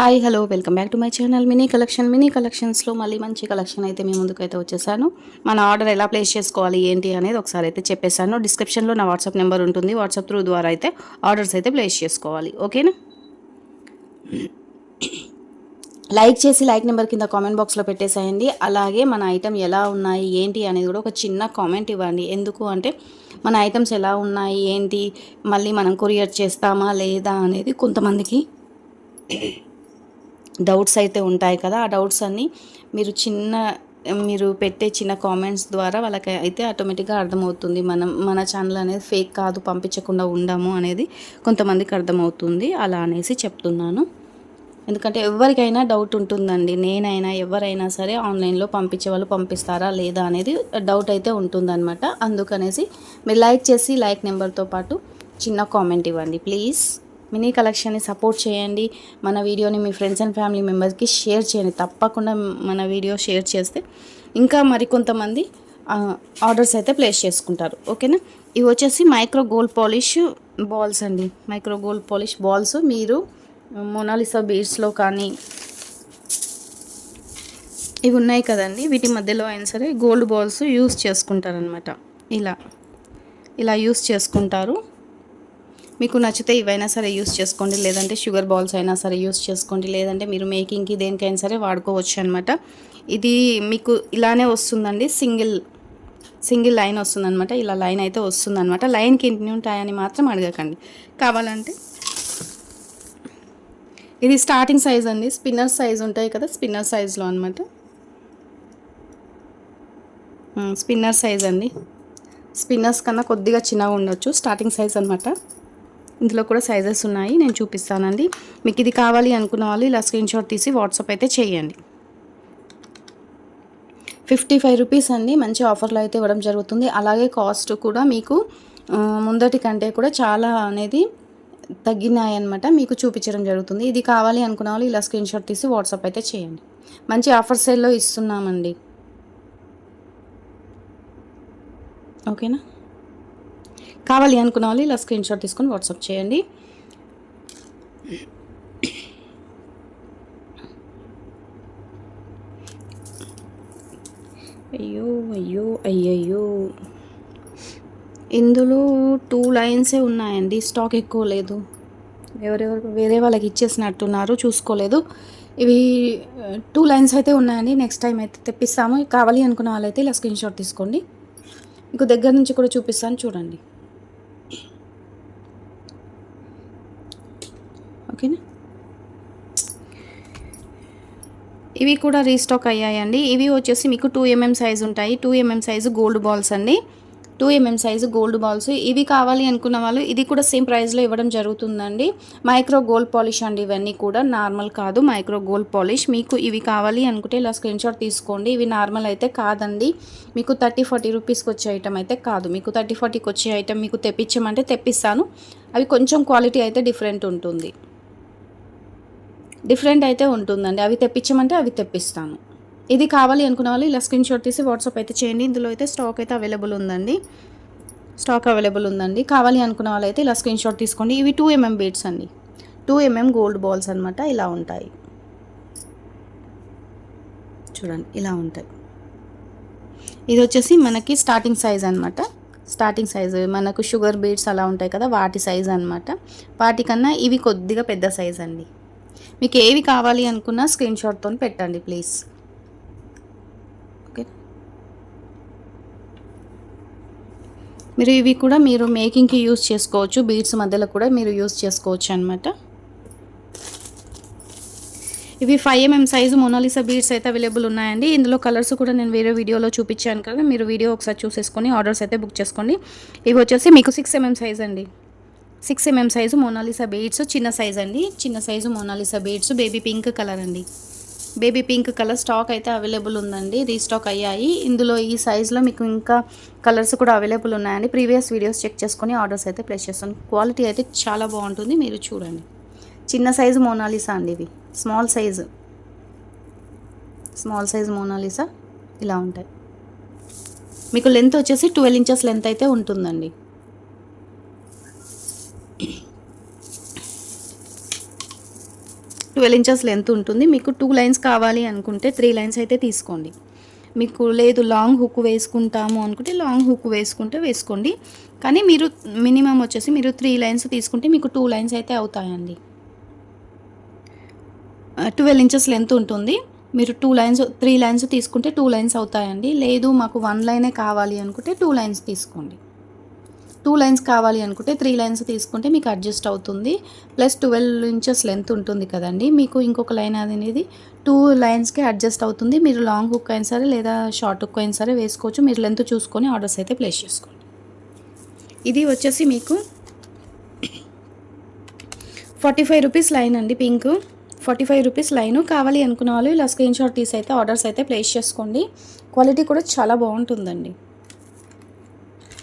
Hi hello welcome back to my channel. Mini collection mini కలెక్షన్స్లో మళ్ళీ మంచి collection అయితే మీ ముందుకైతే వచ్చేసాను. మన ఆర్డర్ ఎలా ప్లేస్ చేసుకోవాలి ఏంటి అనేది ఒకసారి అయితే చెప్పేశాను. డిస్క్రిప్షన్లో నా వాట్సాప్ నెంబర్ ఉంటుంది. వాట్సాప్ త్రూ ద్వారా అయితే ఆర్డర్స్ అయితే ప్లేస్ చేసుకోవాలి. ఓకేనా? లైక్ చేసి లైక్ నెంబర్ కింద కామెంట్ బాక్స్లో పెట్టేసేయండి. అలాగే మన ఐటమ్ ఎలా ఉన్నాయి ఏంటి అనేది కూడా ఒక చిన్న కామెంట్ ఇవ్వండి. ఎందుకు అంటే మన ఐటమ్స్ ఎలా ఉన్నాయి ఏంటి మళ్ళీ మనం కొరియర్ చేస్తామా లేదా అనేది కొంతమందికి డౌట్స్ అయితే ఉంటాయి కదా ఆ డౌట్స్ అన్నీ మీరు చిన్న మీరు పెట్టే చిన్న కామెంట్స్ ద్వారా వాళ్ళకి అయితే ఆటోమేటిక్గా అర్థమవుతుంది. మనం మన ఛానల్ అనేది ఫేక్ కాదు పంపించకుండా ఉండము అనేది కొంతమందికి అర్థమవుతుంది. అలా అనేసి చెప్తున్నాను. ఎందుకంటే ఎవరికైనా డౌట్ ఉంటుందండి. నేనైనా ఎవరైనా సరే ఆన్లైన్లో పంపించే వాళ్ళు పంపిస్తారా లేదా అనేది డౌట్ అయితే ఉంటుందన్నమాట. అందుకనేసి మీరు లైక్ చేసి లైక్ నెంబర్తో పాటు చిన్న కామెంట్ ఇవ్వండి ప్లీజ్. మినీ కలెక్షన్ని సపోర్ట్ చేయండి. మన వీడియోని మీ ఫ్రెండ్స్ అండ్ ఫ్యామిలీ మెంబర్స్కి షేర్ చేయండి. తప్పకుండా మన వీడియో షేర్ చేస్తే ఇంకా మరికొంతమంది ఆర్డర్స్ అయితే ప్లేస్ చేసుకుంటారు. ఓకేనా? ఇవి వచ్చేసి మైక్రో గోల్డ్ పాలిష్ బాల్స్ అండి. Micro gold polish balls. మీరు మొనాలిసా బీడ్స్లో కానీ ఇవి ఉన్నాయి కదండి. వీటి మధ్యలో అయినా సరే గోల్డ్ బాల్స్ యూస్ చేసుకుంటారనమాట ఇలా ఇలా యూస్ చేసుకుంటారు. మీకు నచ్చితే ఇవైనా సరే యూస్ చేసుకోండి. లేదంటే షుగర్ బాల్స్ అయినా సరే యూస్ చేసుకోండి. లేదంటే మీరు మేకింగ్కి దేనికైనా సరే వాడుకోవచ్చు అనమాట ఇది మీకు ఇలానే వస్తుందండి. సింగిల్ సింగిల్ లైన్ వస్తుందన్నమాట. ఇలా లైన్ అయితే వస్తుందన్నమాట. లైన్కి ఎన్ని ఉంటాయని మాత్రం అడగకండి. కావాలంటే ఇది స్టార్టింగ్ సైజ్ అండి. స్పిన్నర్ సైజ్ ఉంటాయి కదా స్పిన్నర్ సైజ్లో అనమాట స్పిన్నర్ సైజ్ అండి. స్పిన్నర్స్ కన్నా కొద్దిగా చిన్నగా ఉండొచ్చు. స్టార్టింగ్ సైజ్ అనమాట ఇందులో కూడా సైజెస్ ఉన్నాయి నేను చూపిస్తానండి. మీకు ఇది కావాలి అనుకున్న వాళ్ళు ఇలా స్క్రీన్ షాట్ తీసి వాట్సాప్ అయితే చేయండి. ఫిఫ్టీ ఫైవ్ రూపీస్ అండి మంచి ఆఫర్లో అయితే ఇవ్వడం జరుగుతుంది. అలాగే కాస్ట్ కూడా మీకు ముందటి కంటే కూడా చాలా అనేది తగ్గినాయన్నమాట. మీకు చూపించడం జరుగుతుంది. ఇది కావాలి అనుకున్న వాళ్ళు ఇలా స్క్రీన్ షాట్ తీసి వాట్సాప్ అయితే చేయండి. మంచి ఆఫర్ సేల్లో ఇస్తున్నామండి. ఓకేనా? కావాలి అనుకున్న వాళ్ళు ఇలా స్క్రీన్ షాట్ తీసుకొని వాట్సాప్ చేయండి. అయ్యో అయ్యో అయ్యయ్యో. ఇందులో టూ లైన్సే ఉన్నాయండి. స్టాక్ ఎక్కువ లేదు. ఎవరెవరు వేరే వాళ్ళకి ఇచ్చేసినట్టున్నారు చూసుకోలేదు. ఇవి టూ లైన్స్ అయితే ఉన్నాయండి. నెక్స్ట్ టైం అయితే తెప్పిస్తాము. కావాలి అనుకున్న వాళ్ళైతే ఇలా స్క్రీన్ షాట్ తీసుకోండి. మీకు దగ్గర నుంచి కూడా చూపిస్తాను. చూడండి. ఓకేనా? ఇవి కూడా రీస్టాక్ అయ్యాయండి. ఇవి వచ్చేసి మీకు టూ ఎంఎం సైజు ఉంటాయి. Two mm size gold balls అండి. Two mm size gold balls. ఇవి కావాలి అనుకున్న వాళ్ళు ఇది కూడా సేమ్ ప్రైస్లో ఇవ్వడం జరుగుతుందండి. మైక్రో గోల్డ్ పాలిష్ అండి ఇవన్నీ కూడా. నార్మల్ కాదు మైక్రో గోల్డ్ పాలిష్. మీకు ఇవి కావాలి అనుకుంటే ఇలా స్క్రీన్ షాట్ తీసుకోండి. ఇవి నార్మల్ అయితే కాదండి. మీకు థర్టీ ఫార్టీ రూపీస్కి వచ్చే ఐటమ్ అయితే కాదు. మీకు థర్టీ ఫార్టీకి వచ్చే ఐటమ్ మీకు తెప్పించమంటే తెప్పిస్తాను. అవి కొంచెం క్వాలిటీ అయితే డిఫరెంట్ ఉంటుంది. డిఫరెంట్ అయితే ఉంటుందండి. అవి తెప్పించమంటే అవి తెప్పిస్తాను. ఇది కావాలి అనుకున్న వాళ్ళు ఇలా స్క్రీన్ షాట్ తీసి వాట్సాప్ అయితే చేయండి. ఇందులో అయితే స్టాక్ అయితే అవైలబుల్ ఉందండి. స్టాక్ అవైలబుల్ ఉందండి. కావాలి అనుకున్న వాళ్ళు అయితే ఇలా స్క్రీన్ షాట్ తీసుకోండి. ఇవి టూ ఎంఎం బీట్స్ అండి. టూ ఎంఎం గోల్డ్ బాల్స్ అనమాట ఇలా ఉంటాయి. చూడండి ఇలా ఉంటాయి. ఇది వచ్చేసి మనకి స్టార్టింగ్ సైజ్ అనమాట స్టార్టింగ్ సైజ్ మనకు షుగర్ బీడ్స్ అలా ఉంటాయి కదా వాటి సైజ్ అనమాట వాటికన్నా ఇవి కొద్దిగా పెద్ద సైజ్ అండి. మీకు ఏవి కావాలి అనుకున్నా స్క్రీన్ షాట్తో పెట్టండి ప్లీజ్ ఓకే మీరు ఇవి కూడా మీరు మేకింగ్కి యూస్ చేసుకోవచ్చు బీడ్స్ మధ్యలో కూడా మీరు యూస్ చేసుకోవచ్చు అనమాట ఇవి five mm size Monalisa beads అయితే అవైలబుల్ ఉన్నాయండి. ఇందులో కలర్స్ కూడా నేను వేరే వీడియోలో చూపించాను కదా మీరు వీడియో ఒకసారి చూసేసుకొని ఆర్డర్స్ అయితే బుక్ చేసుకోండి. ఇవి వచ్చేసి మీకు సిక్స్ ఎంఎం సైజ్ అండి. Six mm size Mona Lisa beads చిన్న సైజ్ అండి. చిన్న size Monalisa beads baby pink colour అండి. బేబీ పింక్ కలర్ స్టాక్ అయితే అవైలబుల్ ఉందండి. రీస్టాక్ అయ్యాయి. ఇందులో ఈ సైజులో మీకు ఇంకా కలర్స్ కూడా అవైలబుల్ ఉన్నాయండి. ప్రీవియస్ వీడియోస్ చెక్ చేసుకొని ఆర్డర్స్ అయితే ప్లేస్ చేస్తాను. క్వాలిటీ అయితే చాలా బాగుంటుంది. మీరు చూడండి. చిన్న సైజు మోనాలిసా అండి ఇవి small size small size Monalisa ఇలా ఉంటాయి. మీకు లెంత్ వచ్చేసి ట్వెల్వ్ ఇంచెస్ లెంత్ అయితే ఉంటుందండి. ట్వెల్వ్ ఇంచెస్ లెంత్ ఉంటుంది. మీకు టూ లైన్స్ కావాలి అనుకుంటే త్రీ లైన్స్ అయితే తీసుకోండి. మీకు లేదు లాంగ్ హుక్ వేసుకుంటాము అనుకుంటే లాంగ్ హుక్ వేసుకుంటే వేసుకోండి. కానీ మీరు మినిమం వచ్చేసి మీరు త్రీ లైన్స్ తీసుకుంటే మీకు టూ లైన్స్ అయితే అవుతాయండి. ట్వెల్వ్ ఇంచెస్ లెంత్ ఉంటుంది. మీరు టూ లైన్స్ త్రీ లైన్స్ తీసుకుంటే టూ లైన్స్ అవుతాయండి. లేదు మాకు వన్ లైనే కావాలి అనుకుంటే టూ లైన్స్ తీసుకోండి. టూ లైన్స్ కావాలి అనుకుంటే త్రీ లైన్స్ తీసుకుంటే మీకు అడ్జస్ట్ అవుతుంది. ప్లస్ ట్వెల్వ్ ఇంచెస్ లెంత్ ఉంటుంది కదండి. మీకు ఇంకొక లైన్ అనేది టూ లైన్స్కి అడ్జస్ట్ అవుతుంది. మీరు లాంగ్ హుక్ అయినా సరే లేదా షార్ట్ హుక్ అయినా సరే వేసుకోవచ్చు. మీరు లెంత్ చూసుకొని ఆర్డర్స్ అయితే ప్లేస్ చేసుకోండి. ఇది వచ్చేసి మీకు ఫార్టీ ఫైవ్ రూపీస్ లైన్ అండి pink. Forty five rupees line. కావాలి అనుకున్న వాళ్ళు ఇలా స్క్రీన్ షాట్ తీసి అయితే ఆర్డర్స్ అయితే ప్లేస్ చేసుకోండి. క్వాలిటీ కూడా చాలా బాగుంటుందండి.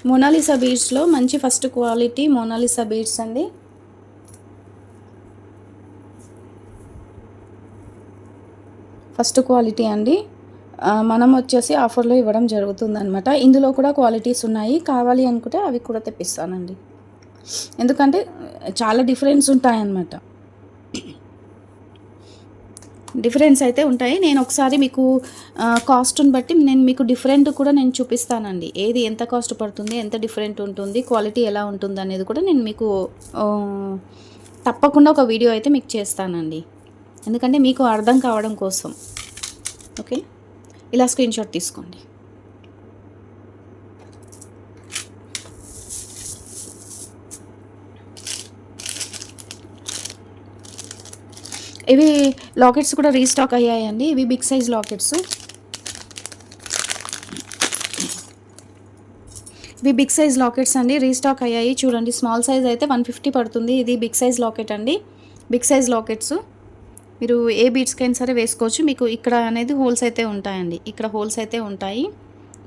మోనాలిసా బీడ్స్లో మంచి ఫస్ట్ క్వాలిటీ మోనాలిసా బీడ్స్ అండి. ఫస్ట్ క్వాలిటీ అండి. మనం వచ్చేసి ఆఫర్లో ఇవ్వడం జరుగుతుందనమాట ఇందులో కూడా క్వాలిటీస్ ఉన్నాయి. కావాలి అనుకుంటే అవి కూడా తెప్పిస్తానండి. ఎందుకంటే చాలా డిఫరెన్స్ ఉంటాయన్నమాట. డిఫరెన్స్ అయితే ఉంటాయి. నేను ఒకసారి మీకు కాస్ట్ని బట్టి నేను మీకు డిఫరెంట్ కూడా నేను చూపిస్తానండి. ఏది ఎంత కాస్ట్ పడుతుంది ఎంత డిఫరెంట్ ఉంటుంది క్వాలిటీ ఎలా ఉంటుంది అనేది కూడా నేను మీకు తప్పకుండా ఒక వీడియో అయితే మీకు చేస్తానండి. ఎందుకంటే మీకు అర్థం కావడం కోసం. ఓకే? ఇలా స్క్రీన్షాట్ తీసుకోండి. ఇవి లాకెట్స్ కూడా రీస్టాక్ అయ్యాయండి. ఇవి బిగ్ సైజ్ లాకెట్స్. ఇవి బిగ్ సైజ్ లాకెట్స్ అండి. రీస్టాక్ అయ్యాయి. చూడండి స్మాల్ సైజ్ అయితే వన్ ఫిఫ్టీ పడుతుంది. ఇది బిగ్ సైజ్ లాకెట్ అండి. Big size lockets. మీరు ఏ బీట్స్కైనా సరే వేసుకోవచ్చు. మీకు ఇక్కడ అనేది హోల్స్ అయితే ఉంటాయండి. ఇక్కడ హోల్స్ అయితే ఉంటాయి.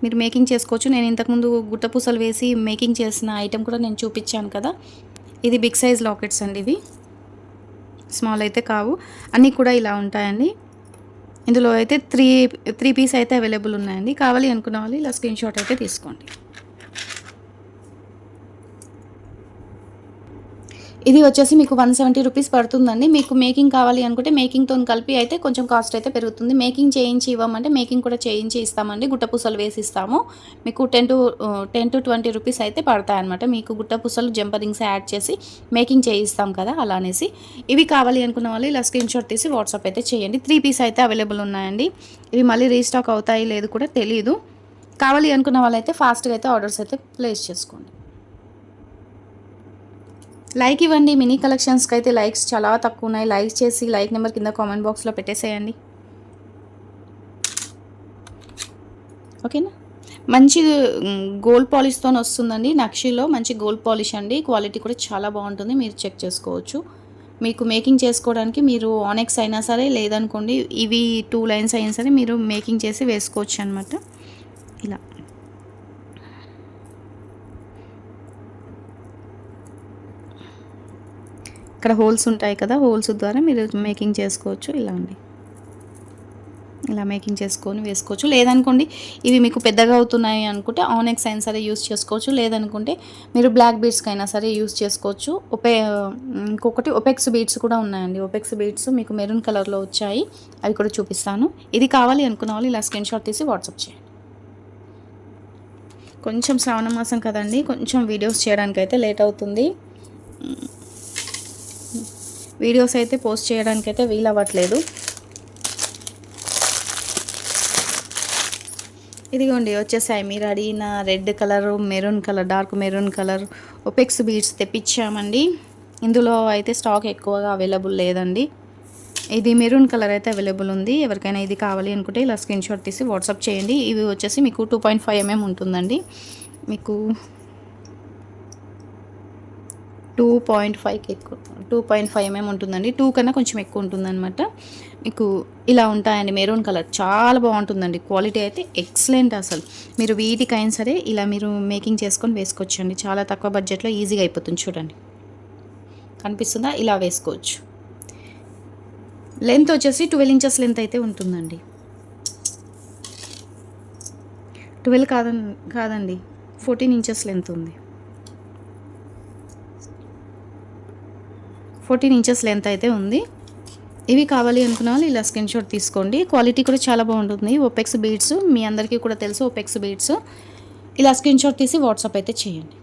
మీరు మేకింగ్ చేసుకోవచ్చు. నేను ఇంతకుముందు గుట్టపూసలు వేసి మేకింగ్ చేసిన ఐటెం కూడా నేను చూపించాను కదా. ఇది బిగ్ సైజ్ లాకెట్స్ అండి ఇవి. స్మాల్ అయితే కావు. అన్నీ కూడా ఇలా ఉంటాయండి. ఇందులో అయితే త్రీ త్రీ పీస్ అయితే అవైలబుల్ ఉన్నాయండి. కావాలి అనుకున్న వాళ్ళు ఇలా స్క్రీన్ షాట్ అయితే తీసుకోండి. ఇది వచ్చేసి మీకు వన్ సెవెంటీ రూపీస్ పడుతుందండి. మీకు మేకింగ్ కావాలి అనుకుంటే మేకింగ్తో కలిపి అయితే కొంచెం కాస్ట్ అయితే పెరుగుతుంది. మేకింగ్ చేయించి ఇవ్వమంటే మేకింగ్ కూడా చేయించి ఇస్తామండి. గుట్టపూసలు వేసి ఇస్తాము. మీకు ten to ten to twenty rupees అయితే పడతాయి అనమాట మీకు గుట్టపూసలు జంపరింగ్స్ యాడ్ చేసి మేకింగ్ చేయిస్తాం కదా అలా అనేసి. ఇవి కావాలి అనుకున్న వాళ్ళు ఇలా స్క్రీన్ షాట్ తీసి వాట్సాప్ అయితే చేయండి. త్రీ పీస్ అయితే అవైలబుల్ ఉన్నాయండి. ఇవి మళ్ళీ రీస్టాక్ అవుతాయి లేదు కూడా తెలియదు కావాలి అనుకున్న వాళ్ళైతే ఫాస్ట్గా అయితే ఆర్డర్స్ అయితే ప్లేస్ చేసుకోండి. లైక్ ఇవ్వండి మినీ కలెక్షన్స్కి అయితే లైక్స్ చాలా తక్కువ ఉన్నాయి. లైక్ చేసి లైక్ నెంబర్ కింద కామెంట్ బాక్స్లో పెట్టేసేయండి. ఓకేనా? మంచి గోల్డ్ పాలిష్తో వస్తుందండి. నక్షిలో మంచి గోల్డ్ పాలిష్ అండి. క్వాలిటీ కూడా చాలా బాగుంటుంది. మీరు చెక్ చేసుకోవచ్చు. మీకు మేకింగ్ చేసుకోవడానికి మీరు ఆనెక్స్ అయినా సరే లేదనుకోండి ఇవి టూ లైన్స్ అయినా సరే మీరు మేకింగ్ చేసి వేసుకోవచ్చు అనమాట ఇలా. ఇక్కడ హోల్స్ ఉంటాయి కదా హోల్స్ ద్వారా మీరు మేకింగ్ చేసుకోవచ్చు. ఇలా అండి. ఇలా మేకింగ్ చేసుకొని వేసుకోవచ్చు. లేదనుకోండి ఇవి మీకు పెద్దగా అవుతున్నాయి అనుకుంటే ఆనెక్స్ అయినా సరే యూస్ చేసుకోవచ్చు. లేదనుకుంటే మీరు బ్లాక్ బీడ్స్కి అయినా సరే యూస్ చేసుకోవచ్చు. ఒపే ఇంకొకటి ఒపెక్స్ బీడ్స్ కూడా ఉన్నాయండి. ఒపెక్స్ బీడ్స్ మీకు మెరూన్ కలర్లో వచ్చాయి. అవి కూడా చూపిస్తాను. ఇది కావాలి అనుకున్న వాళ్ళు ఇలా స్క్రీన్ షాట్ తీసి వాట్సాప్ చేయండి. కొంచెం శ్రావణ మాసం కదండి. కొంచెం వీడియోస్ చేయడానికి అయితే లేట్ అవుతుంది. వీడియోస్ అయితే పోస్ట్ చేయడానికి అయితే వీలవ్వట్లేదు. ఇదిగోండి వచ్చేసాయి. మీరు అడిగిన red colour maroon colour dark maroon colour opex beads తెప్పించామండి. ఇందులో అయితే స్టాక్ ఎక్కువగా అవైలబుల్ లేదండి. ఇది మెరూన్ కలర్ అయితే అవైలబుల్ ఉంది. ఎవరికైనా ఇది కావాలి అనుకుంటే ఇలా స్క్రీన్ షాట్ తీసి వాట్సాప్ చేయండి. ఇవి వచ్చేసి మీకు టూ పాయింట్ ఫైవ్ ఎంఎం ఉంటుందండి. మీకు టూ పాయింట్ ఫైవ్కి ఎక్కువ టూ పాయింట్ ఫైవ్ ఎంఎం ఉంటుందండి. టూ కన్నా కొంచెం ఎక్కువ ఉంటుందన్నమాట. మీకు ఇలా ఉంటాయండి మెరూన్ కలర్ చాలా బాగుంటుందండి. క్వాలిటీ అయితే ఎక్సలెంట్ అసలు. మీరు వీటికైనా సరే ఇలా మీరు మేకింగ్ చేసుకొని వేసుకోవచ్చండి. చాలా తక్కువ బడ్జెట్లో ఈజీగా అయిపోతుంది చూడండి. కనిపిస్తుందా? ఇలా వేసుకోవచ్చు. లెంత్ వచ్చేసి ట్వెల్వ్ ఇంచెస్ లెంత్ అయితే ఉంటుందండి. ట్వెల్వ్ కాదండి కాదండి. ఫోర్టీన్ ఇంచెస్ లెంత్ ఉంది. ఫోర్టీన్ ఇంచెస్ లెంత్ అయితే ఉంది. ఇవి కావాలి అనుకున్న వాళ్ళు ఇలా స్క్రీన్ షాట్ తీసుకోండి. క్వాలిటీ కూడా చాలా బాగుంటుంది. ఓపెక్స్ బీడ్స్ మీ అందరికీ కూడా తెలుసు ఓపెక్స్ బీడ్స్. ఇలా స్క్రీన్ షాట్ తీసి వాట్సాప్ అయితే చేయండి.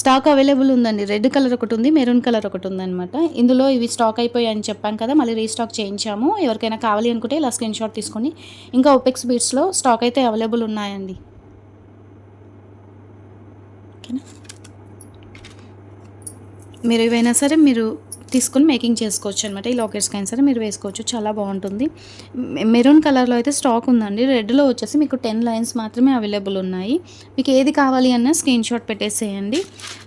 స్టాక్ అవైలబుల్ ఉందండి. రెడ్ కలర్ ఒకటి ఉంది మెరూన్ కలర్ ఒకటి ఉందన్నమాట. ఇందులో ఇవి స్టాక్ అయిపోయాయని చెప్పాం కదా మళ్ళీ రీస్టాక్ చేయించాము. ఎవరికైనా కావాలి అనుకుంటే ఇలా స్క్రీన్ షాట్ తీసుకొని ఇంకా ఓపెక్స్ బీడ్స్లో స్టాక్ అయితే అవైలబుల్ ఉన్నాయండి. ఓకేనా? మీరు ఏవైనా సరే మీరు తీసుకొని మేకింగ్ చేసుకోవచ్చు అనమాట ఈ లాకెట్స్కి అయినా సరే మీరు వేసుకోవచ్చు. చాలా బాగుంటుంది. మెరూన్ కలర్లో అయితే స్టాక్ ఉందండి. రెడ్లో వచ్చేసి మీకు టెన్ లైన్స్ మాత్రమే అవైలబుల్ ఉన్నాయి. మీకు ఏది కావాలి అన్న స్క్రీన్ షాట్ పెట్టేసేయండి.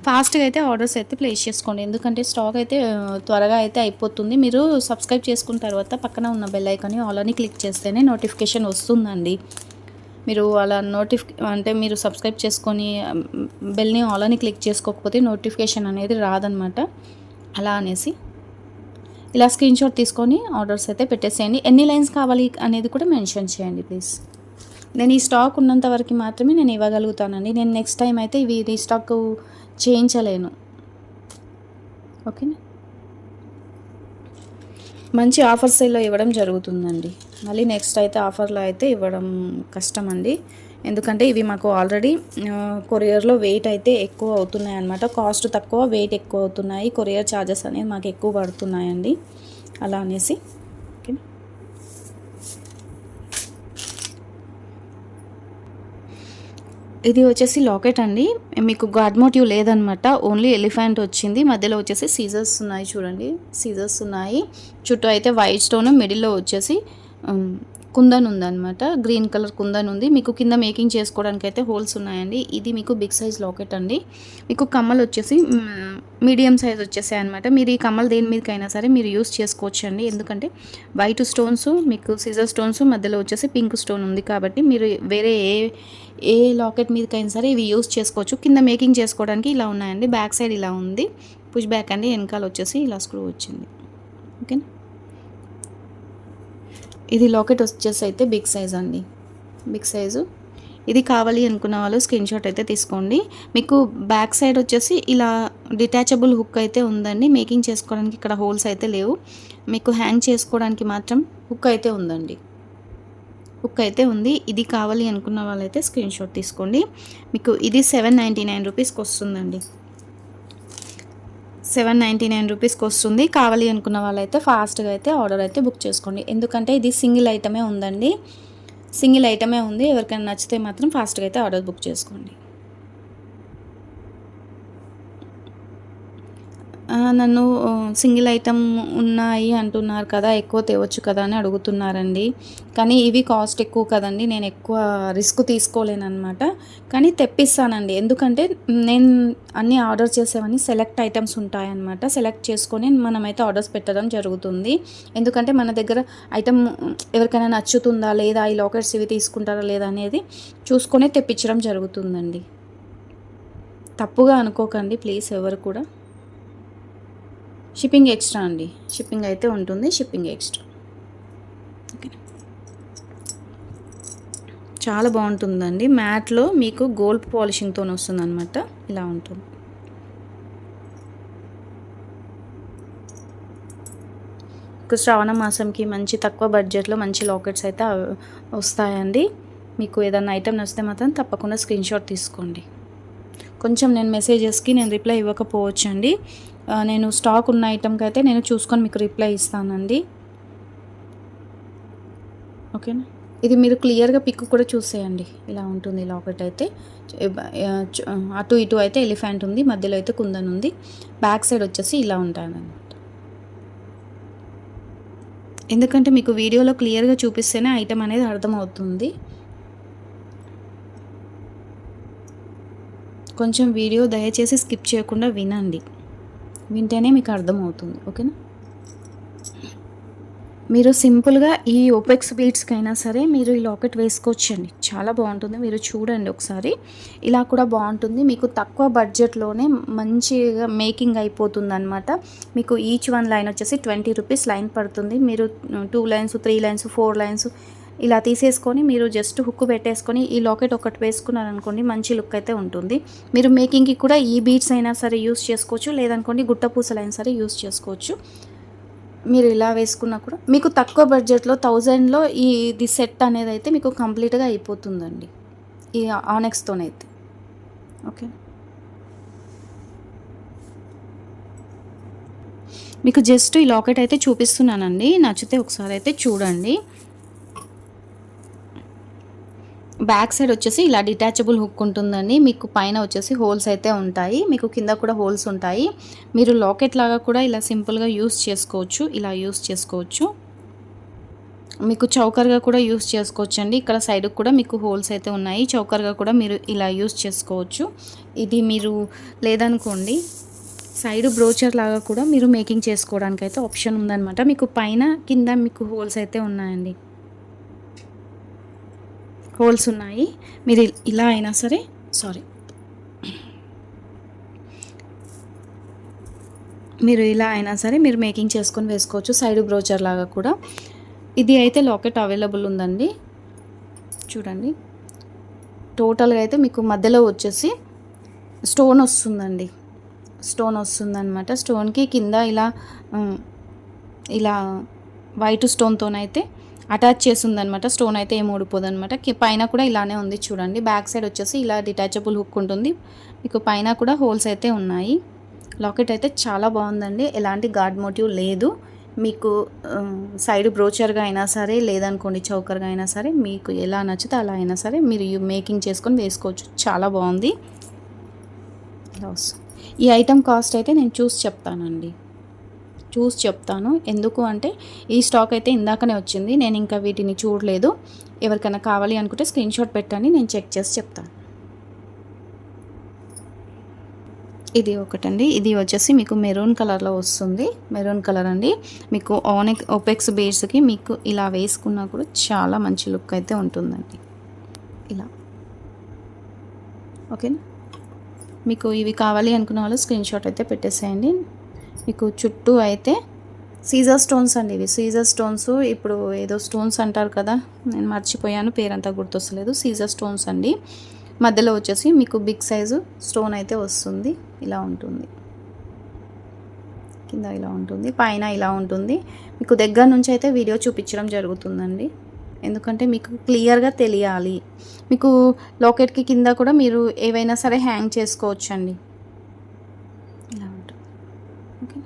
ఫాస్ట్గా అయితే ఆర్డర్స్ అయితే ప్లేస్ చేసుకోండి. ఎందుకంటే స్టాక్ అయితే త్వరగా అయితే అయిపోతుంది. మీరు సబ్స్క్రైబ్ చేసుకున్న తర్వాత పక్కన ఉన్న బెల్ ఐకాన్ని ఆల్ అని క్లిక్ చేస్తేనే నోటిఫికేషన్ వస్తుందండి. మీరు అలా నోటిఫి అంటే మీరు సబ్స్క్రైబ్ చేసుకొని బెల్ని ఆల్ అని క్లిక్ చేసుకోకపోతే నోటిఫికేషన్ అనేది రాదనమాట. అలా అనేసి. ఇలా స్క్రీన్ షాట్ తీసుకొని ఆర్డర్స్ అయితే పెట్టేసేయండి. ఎన్ని లైన్స్ కావాలి అనేది కూడా మెన్షన్ చేయండి ప్లీజ్ నేను ఈ స్టాక్ ఉన్నంత వరకు మాత్రమే నేను ఇవ్వగలుగుతానండి. నేను నెక్స్ట్ టైం అయితే ఇవి రీస్టాక్ చేయించలేను. ఓకేనా? మంచి ఆఫర్ సేల్లో ఇవ్వడం జరుగుతుందండి. మళ్ళీ నెక్స్ట్ అయితే ఆఫర్లో అయితే ఇవ్వడం కష్టం అండి ఎందుకంటే ఇవి మాకు ఆల్రెడీ కొరియర్లో వెయిట్ అయితే ఎక్కువ అవుతున్నాయి అన్నమాట కాస్ట్ తక్కువ వెయిట్ ఎక్కువ అవుతున్నాయి. కొరియర్ ఛార్జెస్ అనేది మాకు ఎక్కువ పడుతున్నాయండి. అలా అనేసి. ఇది వచ్చేసి లాకెట్ అండి. మీకు గాడ్ మోటివ్ లేదనమాట. ఓన్లీ ఎలిఫెంట్ వచ్చింది. మధ్యలో వచ్చేసి సీజర్స్ ఉన్నాయి చూడండి. సీజర్స్ ఉన్నాయి. చుట్టూ అయితే వైట్ స్టోన్ మిడిల్లో వచ్చేసి కుందన్ ఉందన్నమాట గ్రీన్ కలర్ కుందన్ ఉంది మీకు కింద మేకింగ్ చేసుకోవడానికి అయితే హోల్స్ ఉన్నాయండి. ఇది మీకు బిగ్ సైజ్ లాకెట్ అండి. మీకు కమ్మలు వచ్చేసి మీడియం సైజ్ వచ్చేసాయి అనమాట మీరు ఈ కమ్మలు దేని మీదకైనా సరే మీరు యూస్ చేసుకోవచ్చు అండి ఎందుకంటే వైట్ స్టోన్స్ మీకు సిజర్ స్టోన్స్ మధ్యలో వచ్చేసి పింక్ స్టోన్ ఉంది కాబట్టి మీరు వేరే ఏ ఏ లాకెట్ మీదకైనా సరే ఇవి యూస్ చేసుకోవచ్చు. కింద మేకింగ్ చేసుకోవడానికి ఇలా ఉన్నాయండి. బ్యాక్ సైడ్ ఇలా ఉంది. పుష్ బ్యాక్ అండి. వెనకాల వచ్చేసి ఇలా స్క్రూ వచ్చింది. ఓకేనా? ఇది లాకెట్ వచ్చేసి అయితే బిగ్ సైజ్ అండి. Big size. ఇది కావాలి అనుకున్న వాళ్ళు స్క్రీన్ షాట్ అయితే తీసుకోండి. మీకు బ్యాక్ సైడ్ వచ్చేసి ఇలా డిటాచబుల్ హుక్ అయితే ఉందండి. మేకింగ్ చేసుకోవడానికి ఇక్కడ హోల్స్ అయితే లేవు. మీకు హ్యాంగ్ చేసుకోవడానికి మాత్రం హుక్ అయితే ఉందండి. హుక్ అయితే ఉంది. ఇది కావాలి అనుకున్న వాళ్ళైతే స్క్రీన్ షాట్ తీసుకోండి. మీకు ఇది సెవెన్ నైంటీ నైన్ రూపీస్కి వస్తుందండి. సెవెన్ నైంటీ నైన్ రూపీస్కి వస్తుంది కావాలి అనుకున్న వాళ్ళైతే ఫాస్ట్గా అయితే ఆర్డర్ అయితే బుక్ చేసుకోండి. ఎందుకంటే ఇది సింగిల్ ఐటమే ఉందండి. సింగిల్ ఐటమే ఉంది. ఎవరికైనా నచ్చితే మాత్రం ఫాస్ట్గా అయితే ఆర్డర్ బుక్ చేసుకోండి. నన్ను సింగిల్ ఐటమ్ ఉన్నాయి అంటున్నారు కదా ఎక్కువ తేవచ్చు కదా అని అడుగుతున్నారండి. కానీ ఇవి కాస్ట్ ఎక్కువ కదండి నేను ఎక్కువ రిస్క్ తీసుకోలేనమాట కానీ తెప్పిస్తానండి. ఎందుకంటే నేను అన్ని ఆర్డర్ చేసేవన్నీ సెలెక్ట్ ఐటమ్స్ ఉంటాయన్నమాట. సెలెక్ట్ చేసుకొని మనమైతే ఆర్డర్స్ పెట్టడం జరుగుతుంది. ఎందుకంటే మన దగ్గర ఐటమ్ ఎవరికైనా నచ్చుతుందా లేదా ఈ లాకెట్స్ ఇవి తీసుకుంటారా లేదా అనేది చూసుకొనే తెప్పించడం జరుగుతుందండి. తప్పుగా అనుకోకండి ప్లీజ్ ఎవరు కూడా. షిప్పింగ్ ఎక్స్ట్రా అండి. షిప్పింగ్ అయితే ఉంటుంది షిప్పింగ్ ఎక్స్ట్రా ఓకే చాలా బాగుంటుందండి. మ్యాట్లో మీకు గోల్డ్ పాలిషింగ్తో వస్తుంది అనమాట ఇలా ఉంటుంది. మీకు శ్రావణ మాసంకి మంచి తక్కువ బడ్జెట్లో మంచి లాకెట్స్ అయితే వస్తాయండి. మీకు ఏదైనా ఐటెం నచ్చితే మాత్రం తప్పకుండా స్క్రీన్షాట్ తీసుకోండి. కొంచెం నేను మెసేజెస్కి నేను రిప్లై ఇవ్వకపోవచ్చు అండి నేను స్టాక్ ఉన్న ఐటెంకి అయితే నేను చూసుకొని మీకు రిప్లై ఇస్తానండి. ఓకేనా ఇది మీరు క్లియర్గా పిక్ కూడా చూసేయండి. ఇలా ఉంటుంది లాకెట్ అయితే. అటు ఇటు అయితే ఎలిఫెంట్ ఉంది మధ్యలో అయితే కుందన్ ఉంది. బ్యాక్ సైడ్ వచ్చేసి ఇలా ఉంటాయన్నమాట. ఎందుకంటే మీకు వీడియోలో క్లియర్గా చూపిస్తేనే ఐటెం అనేది అర్థమవుతుంది. కొంచెం వీడియో దయచేసి స్కిప్ చేయకుండా వినండి. వింటేనే మీకు అర్థమవుతుంది ఓకేనా? మీరు సింపుల్గా ఈ ఓపెక్స్ బీట్స్కైనా అయినా సరే మీరు ఈ లాకెట్ వేసుకోవచ్చండి. చాలా బాగుంటుంది మీరు చూడండి ఒకసారి. ఇలా కూడా బాగుంటుంది. మీకు తక్కువ బడ్జెట్లోనే మంచిగా మేకింగ్ అయిపోతుంది అనమాట మీకు ఈచ్ వన్ లైన్ వచ్చేసి ట్వంటీ రూపీస్ లైన్ పడుతుంది. మీరు two lines three lines four lines ఇలా తీసేసుకొని మీరు జస్ట్ హుక్ పెట్టేసుకొని ఈ లాకెట్ ఒకటి వేసుకున్నారు అనుకోండి మంచి లుక్ అయితే ఉంటుంది. మీరు మేకింగ్కి కూడా ఈ బీడ్స్ అయినా సరే యూస్ చేసుకోవచ్చు లేదనుకోండి గుట్ట అయినా సరే యూస్ చేసుకోవచ్చు. మీరు ఇలా వేసుకున్నా కూడా మీకు తక్కువ బడ్జెట్లో థౌజండ్లో ఈ ఇది సెట్ అనేది అయితే మీకు కంప్లీట్గా అయిపోతుందండి. ఈ ఆనెక్స్తోనైతే ఓకే మీకు జస్ట్ ఈ లాకెట్ అయితే చూపిస్తున్నానండి. నచ్చితే ఒకసారి అయితే చూడండి. బ్యాక్ సైడ్ వచ్చేసి ఇలా డిటాచబుల్ హుక్ ఉంటుందండి. మీకు పైన వచ్చేసి హోల్స్ అయితే ఉంటాయి. మీకు కింద కూడా హోల్స్ ఉంటాయి. మీరు లాకెట్ లాగా కూడా ఇలా సింపుల్గా యూస్ చేసుకోవచ్చు. ఇలా యూస్ చేసుకోవచ్చు. మీకు చౌకర్గా కూడా యూస్ చేసుకోవచ్చు అండి ఇక్కడ సైడ్కి కూడా మీకు హోల్స్ అయితే ఉన్నాయి. చౌకర్గా కూడా మీరు ఇలా యూస్ చేసుకోవచ్చు. ఇది మీరు లేదనుకోండి సైడ్ బ్రోచర్ లాగా కూడా మీరు మేకింగ్ చేసుకోవడానికి అయితే ఆప్షన్ ఉందన్నమాట. మీకు పైన కింద మీకు హోల్స్ అయితే ఉన్నాయండి. హోల్స్ ఉన్నాయి. మీరు ఇలా అయినా సరే సారీ. మీరు ఇలా అయినా సరే మీరు మేకింగ్ చేసుకొని వేసుకోవచ్చు సైడ్ బ్రోచర్ లాగా కూడా. ఇది అయితే లాకెట్ అవైలబుల్ ఉందండి. చూడండి. టోటల్గా అయితే మీకు మధ్యలో వచ్చేసి స్టోన్ వస్తుందండి. స్టోన్ వస్తుందన్నమాట. స్టోన్కి కింద ఇలా ఇలా వైట్ స్టోన్తోనైతే అటాచ్ చేసి ఉందన్నమాట స్టోన్ అయితే ఏం ఊడిపోదు అనమాట పైన కూడా ఇలానే ఉంది చూడండి బ్యాక్ సైడ్ వచ్చేసి ఇలా డిటాచబుల్ హుక్ ఉంటుంది. మీకు పైన కూడా హోల్స్ అయితే ఉన్నాయి. లాకెట్ అయితే చాలా బాగుందండి. ఎలాంటి గాడ్ మోటివ్ లేదు. మీకు సైడ్ బ్రోచర్గా అయినా సరే లేదనుకోండి చౌకర్గా అయినా సరే మీకు ఎలా నచ్చితే అలా అయినా సరే మీరు మేకింగ్ చేసుకొని వేసుకోవచ్చు. చాలా బాగుంది. ఇలా ఈ ఐటెం కాస్ట్ అయితే నేను చూసి చెప్తానండి. చూసి చెప్తాను. ఎందుకు అంటే ఈ స్టాక్ అయితే ఇందాకనే వచ్చింది. నేను ఇంకా వీటిని చూడలేదు. ఎవరికైనా కావాలి అనుకుంటే స్క్రీన్ షాట్ పెట్టండి. నేను చెక్ చేసి చెప్తాను. ఇది ఒకటండి. ఇది వచ్చేసి మీకు మెరూన్ కలర్లో వస్తుంది. మెరూన్ కలర్ అండి. మీకు ఓనెక్ ఓపెక్స్ బేస్కి మీకు ఇలా వేసుకున్నా కూడా చాలా మంచి లుక్ అయితే ఉంటుందండి. ఇలా. ఓకేనా? మీకు ఇవి కావాలి అనుకున్న వాళ్ళు స్క్రీన్ షాట్ అయితే పెట్టేసేయండి. మీకు చుట్టూ అయితే సీజర్ స్టోన్స్ అండి ఇవి. సీజర్ స్టోన్స్ ఇప్పుడు ఏదో స్టోన్స్ అంటారు కదా నేను మర్చిపోయాను పేరంతా గుర్తొస్తలేదు. సీజర్ స్టోన్స్ అండి. మధ్యలో వచ్చేసి మీకు బిగ్ సైజు స్టోన్ అయితే వస్తుంది. ఇలా ఉంటుంది. కింద ఇలా ఉంటుంది. పైన ఇలా ఉంటుంది. మీకు దగ్గర నుంచి అయితే వీడియో చూపించడం జరుగుతుందండి. ఎందుకంటే మీకు క్లియర్గా తెలియాలి. మీకు లాకెట్కి కింద కూడా మీరు ఏవైనా సరే హ్యాంగ్ చేసుకోవచ్చండి ఇలా ఉంటుంది ఓకే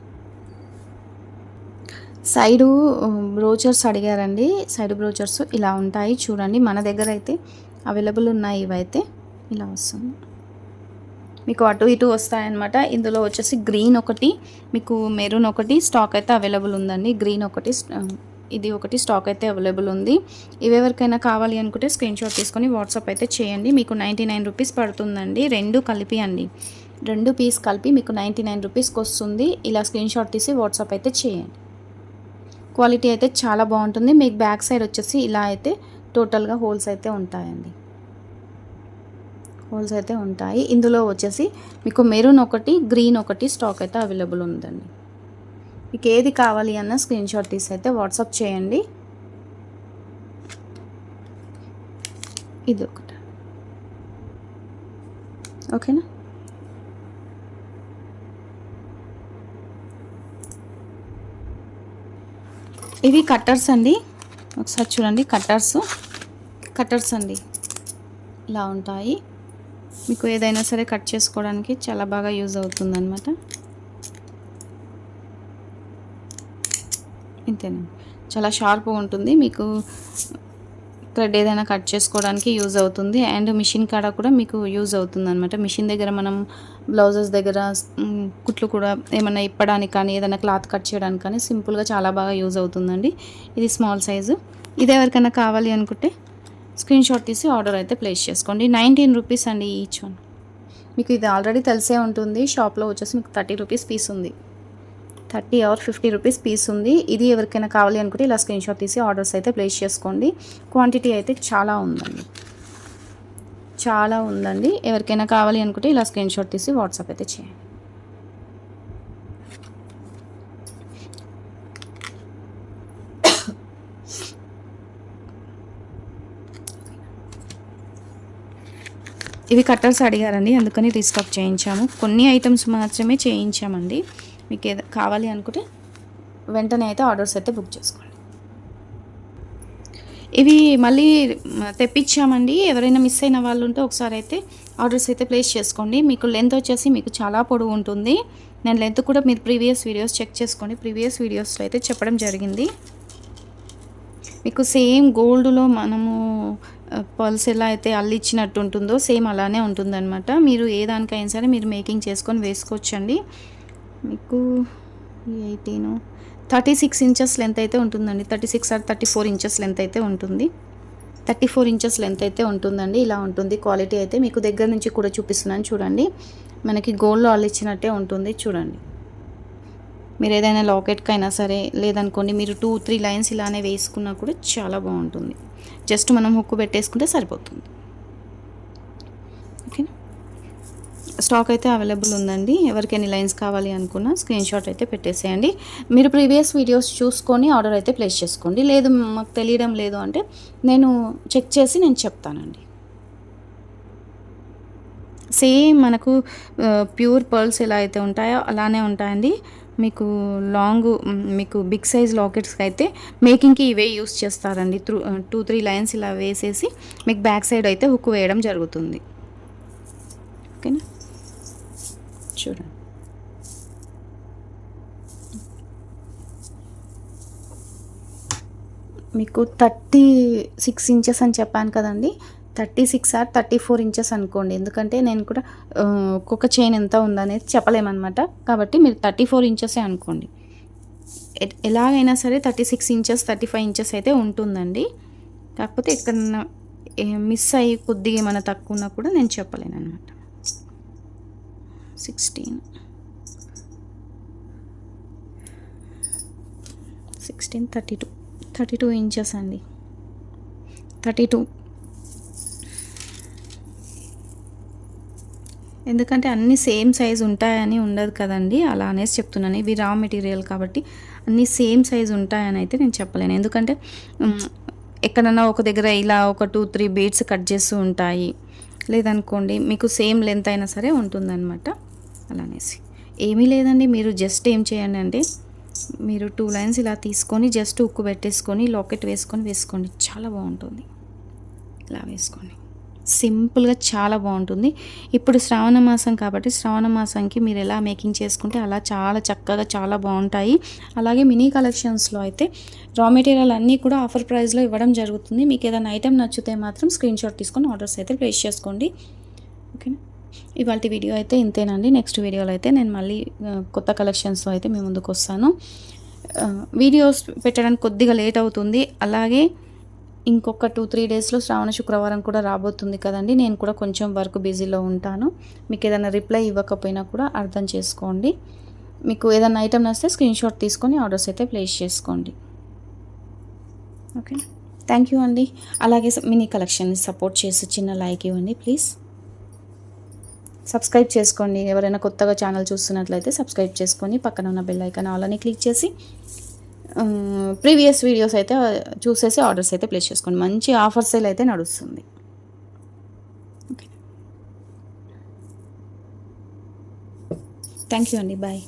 సైడు బ్రోచర్స్ అడిగారండి. సైడ్ బ్రోచర్స్ ఇలా ఉంటాయి చూడండి. మన దగ్గర అయితే అవైలబుల్ ఉన్నాయి ఇవైతే. ఇలా వస్తుంది. మీకు అటు ఇటు వస్తాయన్నమాట. ఇందులో వచ్చేసి గ్రీన్ ఒకటి మీకు మెరూన్ ఒకటి స్టాక్ అయితే అవైలబుల్ ఉందండి. గ్రీన్ ఒకటి ఇది ఒకటి స్టాక్ అయితే అవైలబుల్ ఉంది. ఇవి ఎవరికైనా కావాలి అనుకుంటే స్క్రీన్ షాట్ తీసుకొని వాట్సాప్ అయితే చేయండి. మీకు నైంటీ నైన్ రూపీస్ పడుతుందండి. రెండు కలిపి అండి. రెండు పీస్ కలిపి మీకు నైంటీ నైన్ రూపీస్కి వస్తుంది. ఇలా స్క్రీన్ షాట్ తీసి వాట్సాప్ అయితే చేయండి. క్వాలిటీ అయితే చాలా బాగుంటుంది. మీకు బ్యాక్ సైడ్ వచ్చేసి ఇలా అయితే టోటల్గా హోల్స్ అయితే ఉంటాయండి. హోల్స్ అయితే ఉంటాయి. ఇందులో వచ్చేసి మీకు మెరూన్ ఒకటి గ్రీన్ ఒకటి స్టాక్ అయితే అవైలబుల్ ఉందండి. మీకు ఏది కావాలి అన్న స్క్రీన్ షాట్ తీసి అయితే వాట్సాప్ చేయండి. ఇది ఒకటి. ఓకేనా? ఇవి కట్టర్స్ అండి. ఒకసారి చూడండి కట్టర్స్. కట్టర్స్ అండి. ఇలా ఉంటాయి. మీకు ఏదైనా సరే కట్ చేసుకోవడానికి చాలా బాగా యూజ్ అవుతుంది అనమాట ఇంతేనండి. చాలా షార్ప్గా ఉంటుంది. మీకు థ్రెడ్ ఏదైనా కట్ చేసుకోవడానికి యూజ్ అవుతుంది. అండ్ మిషన్ కాడ కూడా మీకు యూజ్ అవుతుంది అనమాట మిషన్ దగ్గర మనం బ్లౌజెస్ దగ్గర కుట్లు కూడా ఏమైనా ఇప్పడానికి కానీ ఏదైనా క్లాత్ కట్ చేయడానికి కానీ సింపుల్గా చాలా బాగా యూజ్ అవుతుందండి. ఇది స్మాల్ సైజు. ఇది ఎవరికైనా కావాలి అనుకుంటే స్క్రీన్ షాట్ తీసి ఆర్డర్ అయితే ప్లేస్ చేసుకోండి. నైన్టీన్ రూపీస్ అండి ఈచ్ వన్. మీకు ఇది ఆల్రెడీ తెలిసే ఉంటుంది. షాప్లో వచ్చేసి మీకు థర్టీ రూపీస్ పీస్ ఉంది. Thirty or fifty rupees piece ఉంది. ఇది ఎవరికైనా కావాలి అనుకుంటే ఇలా స్క్రీన్ షాట్ తీసి ఆర్డర్స్ అయితే ప్లేస్ చేసుకోండి. క్వాంటిటీ అయితే చాలా ఉందండి. చాలా ఉందండి. ఎవరికైనా కావాలి అనుకుంటే ఇలా స్క్రీన్ షాట్ తీసి వాట్సాప్ అయితే చేయండి. ఇవి కట్టర్స్ అడిగారండి. అందుకని రీస్టాక్ చేయించాము. కొన్ని ఐటమ్స్ మాత్రమే చేయించామండి. మీకు ఏదో కావాలి అనుకుంటే వెంటనే అయితే ఆర్డర్స్ అయితే బుక్ చేసుకోండి. ఇవి మళ్ళీ తెప్పించామండి. ఎవరైనా మిస్ అయిన వాళ్ళు ఉంటే ఒకసారి అయితే ఆర్డర్స్ అయితే ప్లేస్ చేసుకోండి. మీకు లెంత్ వచ్చేసి మీకు చాలా పొడవు ఉంటుంది. నేను లెంత్ కూడా మీరు ప్రీవియస్ వీడియోస్ చెక్ చేసుకోండి. ప్రీవియస్ వీడియోస్లో అయితే చెప్పడం జరిగింది. మీకు సేమ్ గోల్డ్లో మనము పల్స్ ఎలా అయితే అల్లిచ్చినట్టు ఉంటుందో సేమ్ అలానే ఉంటుందన్నమాట. మీరు ఏ దానికైనా సరే మీరు మేకింగ్ చేసుకొని వేసుకోవచ్చండి. మీకు ఎయిటీను థర్టీ సిక్స్ ఇంచెస్ లెంత్ అయితే ఉంటుందండి. Thirty six or thirty four inches length అయితే ఉంటుంది. థర్టీ ఫోర్ ఇంచెస్ లెంత్ అయితే ఉంటుందండి. ఇలా ఉంటుంది. క్వాలిటీ అయితే మీకు దగ్గర నుంచి కూడా చూపిస్తున్నాను చూడండి. మనకి గోల్డ్ ఆల్ ఇచ్చినట్టే ఉంటుంది. చూడండి. మీరు ఏదైనా లాకెట్కైనా సరే లేదనుకోండి మీరు టూ త్రీ లైన్స్ ఇలానే వేసుకున్నా కూడా చాలా బాగుంటుంది. జస్ట్ మనం హుక్కు పెట్టేసుకుంటే సరిపోతుంది ఓకేనా స్టాక్ అయితే అవైలబుల్ ఉందండి. ఎవరికి ఎన్ని లైన్స్ కావాలి అనుకున్నా స్క్రీన్ షాట్ అయితే పెట్టేసేయండి. మీరు ప్రీవియస్ వీడియోస్ చూసుకొని ఆర్డర్ అయితే ప్లేస్ చేసుకోండి. లేదు మాకు తెలియడం లేదు అంటే నేను చెక్ చేసి నేను చెప్తానండి. సేమ్ మనకు ప్యూర్ పర్ల్స్ ఎలా అయితే ఉంటాయో అలానే ఉంటాయండి. మీకు లాంగ్ మీకు బిగ్ సైజ్ లాకెట్స్కి అయితే మేకింగ్కి ఇవే యూస్ చేస్తారండి. త్రూ టూ త్రీ లైన్స్ ఇలా వేసేసి మీకు బ్యాక్ సైడ్ అయితే హుక్ వేయడం జరుగుతుంది. ఓకేనా? చూడండి మీకు థర్టీ సిక్స్ ఇంచెస్ అని చెప్పాను కదండి. Thirty six or thirty four inches అనుకోండి. ఎందుకంటే నేను కూడా ఒక్కొక్క చైన్ ఎంత ఉందనేది చెప్పలేమన్నమాట. కాబట్టి మీరు థర్టీ ఫోర్ ఇంచెసే అనుకోండి. ఎ- ఎలాగైనా సరే thirty six inches thirty five inches అయితే ఉంటుందండి. కాకపోతే ఎక్కడన్నా మిస్ అయ్యి కొద్దిగా ఏమైనా తక్కువ ఉన్నా కూడా నేను చెప్పలేను అనమాట sixteen sixteen thirty two thirty two inches అండి. థర్టీ టూ ఎందుకంటే అన్నీ సేమ్ సైజ్ ఉంటాయని ఉండదు కదండి. అలా అనేసి చెప్తున్నాను. ఇవి రా మెటీరియల్ కాబట్టి అన్నీ సేమ్ సైజ్ ఉంటాయని అయితే నేను చెప్పలేను. ఎందుకంటే ఎక్కడన్నా ఒక దగ్గర ఇలా ఒక టూ త్రీ బీడ్స్ కట్ చేస్తూ ఉంటాయి. లేదనుకోండి మీకు సేమ్ లెంత్ అయినా సరే ఉంటుందన్నమాట. అలా అనేసి ఏమీ లేదండి మీరు జస్ట్ ఏం చేయండి అంటే మీరు టూ లైన్స్ ఇలా తీసుకొని జస్ట్ ఉక్కు పెట్టేసుకొని లాకెట్ వేసుకొని వేసుకోండి. చాలా బాగుంటుంది. ఇలా వేసుకోండి. సింపుల్గా చాలా బాగుంటుంది. ఇప్పుడు శ్రావణ మాసం కాబట్టి శ్రావణ మాసంకి మీరు ఎలా మేకింగ్ చేసుకుంటే అలా చాలా చక్కగా చాలా బాగుంటాయి. అలాగే మినీ కలెక్షన్స్లో అయితే రా మెటీరియల్ అన్నీ కూడా ఆఫర్ ప్రైస్లో ఇవ్వడం జరుగుతుంది. మీకు ఏదైనా ఐటెం నచ్చితే మాత్రం స్క్రీన్ షాట్ తీసుకొని ఆర్డర్స్ అయితే ప్లేస్ చేసుకోండి. ఓకేనా ఇవాళ వీడియో అయితే ఇంతేనండి. నెక్స్ట్ వీడియోలో అయితే నేను మళ్ళీ కొత్త కలెక్షన్స్తో అయితే మీ ముందుకు వస్తాను. వీడియోస్ పెట్టడానికి కొద్దిగా లేట్ అవుతుంది. అలాగే ఇంకొక టూ త్రీ డేస్లో శ్రావణ శుక్రవారం కూడా రాబోతుంది కదండి. నేను కూడా కొంచెం వర్క్ బిజీలో ఉంటాను. మీకు ఏదైనా రిప్లై ఇవ్వకపోయినా కూడా అర్థం చేసుకోండి. మీకు ఏదైనా ఐటమ్ నచ్చితే స్క్రీన్ షాట్ తీసుకొని ఆర్డర్స్ అయితే ప్లేస్ చేసుకోండి. ఓకే. థ్యాంక్ యూ అండి. అలాగే మినీ కలెక్షన్ని సపోర్ట్ చేసి చిన్న లైక్ ఇవ్వండి ప్లీజ్. సబ్స్క్రైబ్ చేసుకోండి ఎవరైనా కొత్తగా ఛానల్ చూస్తున్నట్లయితే సబ్స్క్రైబ్ చేసుకొని పక్కన ఉన్న బెల్ ఐకాన్ ఆల్ అని క్లిక్ చేసి ప్రీవియస్ వీడియోస్ అయితే చూసేసి ఆర్డర్స్ అయితే ప్లేస్ చేసుకోండి. మంచి ఆఫర్ సేల్ అయితే నడుస్తుంది. ఓకే థ్యాంక్ యూ అండి. బాయ్